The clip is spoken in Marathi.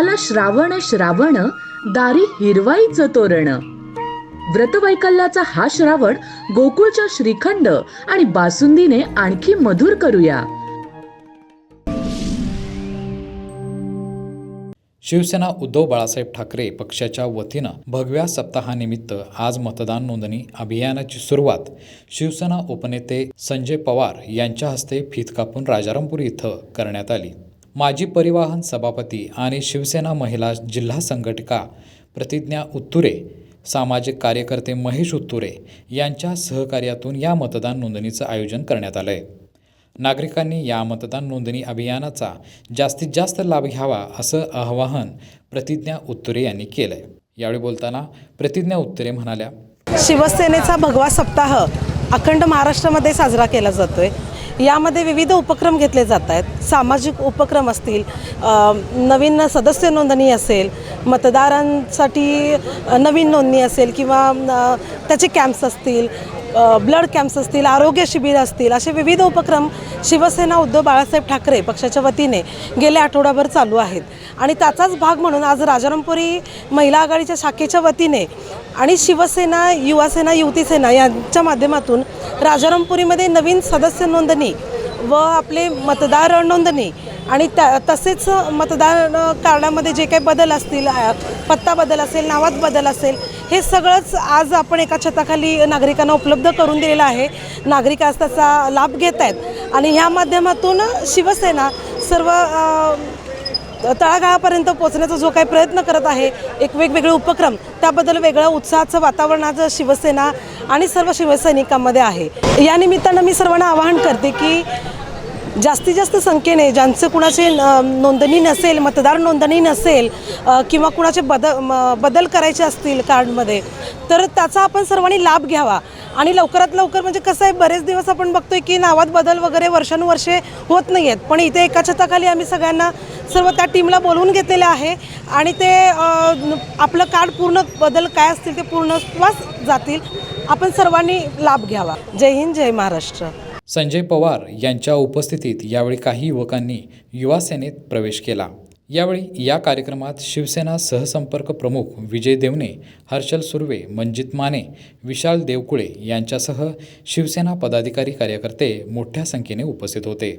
आला श्रावण श्रावण दारी हिरवाईचं तोरण. व्रतवैकल्याचा हा श्रावण गोकुळच्या श्रीखंड आणि बासुंदीने आणखी मधुर करूया. शिवसेना उद्धव बाळासाहेब ठाकरे पक्षाच्या वतीनं भगव्या सप्ताहानिमित्त आज मतदान नोंदणी अभियानाची सुरुवात शिवसेना उपनेते संजय पवार यांच्या हस्ते फीत कापून राजारामपुरी इथं करण्यात आली. माजी परिवहन सभापती आणि शिवसेना महिला जिल्हा संघटिका प्रतिज्ञा उत्तुरे सामाजिक कार्यकर्ते महेश उत्तुरे यांच्या सहकार्यातून या मतदान नोंदणीचं आयोजन करण्यात आलं आहे नागरिकांनी या मतदान नोंदणी अभियानाचा जास्तीत जास्त लाभ घ्यावा असं आवाहन प्रतिज्ञा उत्तुरे यांनी केलं आहे यावेळी बोलताना प्रतिज्ञा उत्तरे म्हणाल्या शिवसेनेचा भगवा सप्ताह अखंड महाराष्ट्रामध्ये साजरा केला जातो आहे यामध्ये विविध उपक्रम घेतले जात आहेत. सामाजिक उपक्रम असतील नवीन सदस्य नोंदणी असेल मतदारांसाठी नवीन नोंदणी असेल किंवा त्याचे कॅम्प्स असतील ब्लड कॅम्प्स असतील आरोग्य शिबिर असतील असे विविध उपक्रम शिवसेना उद्धव बाळासाहेब ठाकरे पक्षाच्या वतीने गेल्या आठवड्याभर चालू आहेत. आणि त्याचाच भाग म्हणून आज राजारामपुरी महिला आघाडीच्या शाखेच्या वतीने आणि शिवसेना युवासेना युवतीसेना यांच्या माध्यमातून राजारामपुरीमध्ये नवीन सदस्य नोंदणी व आपले मतदार नोंदणी आणि त्या तसेच मतदार कार्डामध्ये जे काही बदल असतील पत्ता बदल असेल नावात बदल असेल हे सगळंच आज आपण एका छताखाली नागरिकांना उपलब्ध करून दिलेलं आहे. नागरिक आज त्याचा लाभ घेत आहेत आणि ह्या माध्यमातून शिवसेना सर्व तळागाळापर्यंत पोहोचण्याचा जो काही प्रयत्न करत आहे एक वेगवेगळे उपक्रम त्याबद्दल वेगळं उत्साहाचं वातावरण आज शिवसेना आणि सर्व शिवसैनिकांमध्ये आहे. या निमित्तानं मी सर्वांना आवाहन करते की जास्तीत जास्त संख्येने ज्यांचं कुणाचे न- नोंदणी नसेल मतदार नोंदणी नसेल किंवा कुणाचे बदल म- बदल करायचे असतील कार्डमध्ये तर त्याचा आपण सर्वांनी लाभ घ्यावा. आणि लवकरात लवकर म्हणजे कसं आहे बरेच दिवस आपण बघतोय की नावात बदल वगैरे वर्षानुवर्षे होत नाही आहेत पण इथे एका छताखाली आम्ही सगळ्यांना सर्व त्या टीमला बोलवून घेतलेलं आहे आणि ते आपलं कार्ड पूर्ण बदल काय असतील ते पूर्णत्वास जातील. आपण सर्वांनी लाभ घ्यावा. जय हिंद जय महाराष्ट्र. संजय पवार यांच्या उपस्थितीत यावेळी काही युवकांनी युवा सेनेत प्रवेश केला. यावेळी या कार्यक्रमात शिवसेना सहसंपर्क प्रमुख विजय देवणे हर्षल सुर्वे मंजित माने विशाल देवकुळे यांच्यासह शिवसेना पदाधिकारी कार्यकर्ते मोठ्या संख्येने उपस्थित होते.